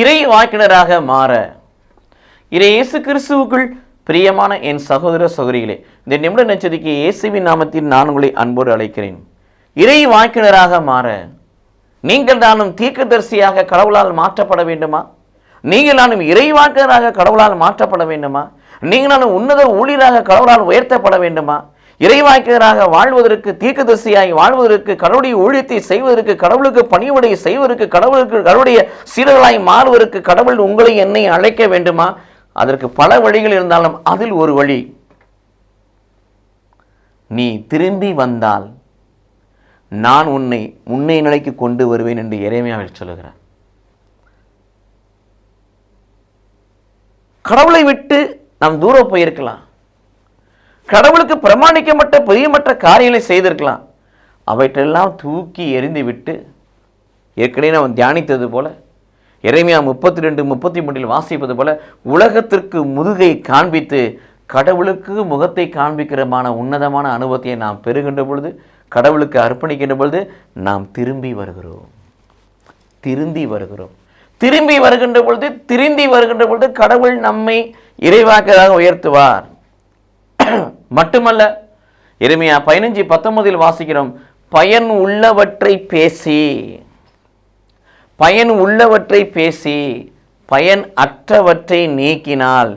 இறை வாக்கினராக மாற. இறை இயேசு கிறிஸ்துவுக்குள் பிரியமான என் சகோதர சகோதரிகளே இந்த நிமிட நச்சதிக்கு இயேசுவின் நாமத்தில் நான் உங்களை அன்போடு அழைக்கிறேன். இறை வாக்கினராக மாற நீங்கள் தானும் தீர்க்கதரிசியாக கடவுளால் மாற்றப்பட வேண்டுமா? நீங்கள் நானும் இறைவாக்கராக கடவுளால் மாற்றப்பட வேண்டுமா? நீங்கள் நானும் உன்னத ஊழியராக கடவுளால் உயர்த்தப்பட வேண்டுமா? இறைவாய்க்கராக வாழ்வதற்கு தீர்க்கதரிசியாய் வாழ்வதற்கு கடவுளுடைய ஊழியத்தை செய்வதற்கு கடவுளுக்கு பணிவுடைய செய்வதற்கு கடவுளுக்கு கடவுளுடைய சீடர்களாய் மாறுவதற்கு கடவுள் உங்களை என்னை அழைக்க வேண்டுமா? அதற்கு பல வழிகள் இருந்தாலும் அதில் ஒரு வழி. நீ திரும்பி வந்தால் நான் உன்னை முன்னே நிலைக்கு கொண்டு வருவேன் என்று இறைமையாவில் சொல்லுகிறார். கடவுளை விட்டு நாம் தூரம் போயிருக்கலாம். கடவுளுக்கு பிரமாணிக்கப்பட்ட பெரியமற்ற காரியங்களை செய்திருக்கலாம். அவற்றெல்லாம் தூக்கி எறிந்து விட்டு ஏற்கனவே நாம் தியானித்தது போல இறைமையா முப்பத்தி ரெண்டு முப்பத்தி மூன்றில் வாசிப்பது போல உலகத்திற்கு முதுகை காண்பித்து கடவுளுக்கு முகத்தை காண்பிக்கிறமான உன்னதமான அனுபவத்தை நாம் பெறுகின்ற பொழுது கடவுளுக்கு அர்ப்பணிக்கின்ற பொழுது நாம் திரும்பி வருகிறோம். திருந்தி வருகிறோம். திரும்பி வருகின்ற பொழுது திருந்தி வருகின்ற பொழுது கடவுள் நம்மை இறைவாக்கதாக உயர்த்துவார். மட்டுமல்ல எருமையா பதினஞ்சு பத்தொன்பதில் வாசிக்கிறோம் பயன் உள்ளவற்றை பேசி பயன் உள்ளவற்றை பேசி பயன் அற்றவற்றை நீக்கினால்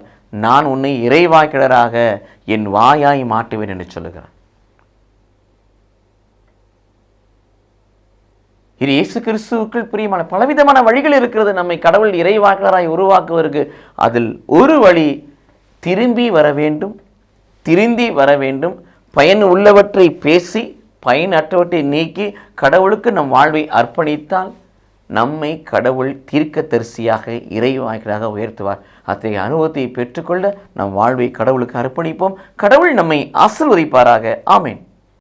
நான் உன்னை இறைவாக்கிடராக என் வாயாய் மாட்டுவேன் என்று சொல்லுகிறேன். இது இயேசு கிறிஸ்துவுக்குள் பிரியமான பலவிதமான வழிகள் இருக்கிறது நம்மை கடவுள் இறைவாக்கராய் உருவாக்குவதற்கு. அதில் ஒரு வழி திரும்பி வர வேண்டும். திருந்தி வர வேண்டும். பயன் உள்ளவற்றை பேசி பயனற்றவற்றை நீக்கி கடவுளுக்கு நம் வாழ்வை அர்ப்பணித்தால் நம்மை கடவுள் தீர்க்க தரிசியாக இறைவாய்களாக உயர்த்துவார். அத்தகைய அனுபவத்தை பெற்றுக்கொள்ள நம் வாழ்வை கடவுளுக்கு அர்ப்பணிப்போம். கடவுள் நம்மை ஆசிர்வதிப்பாராக. ஆமேன்.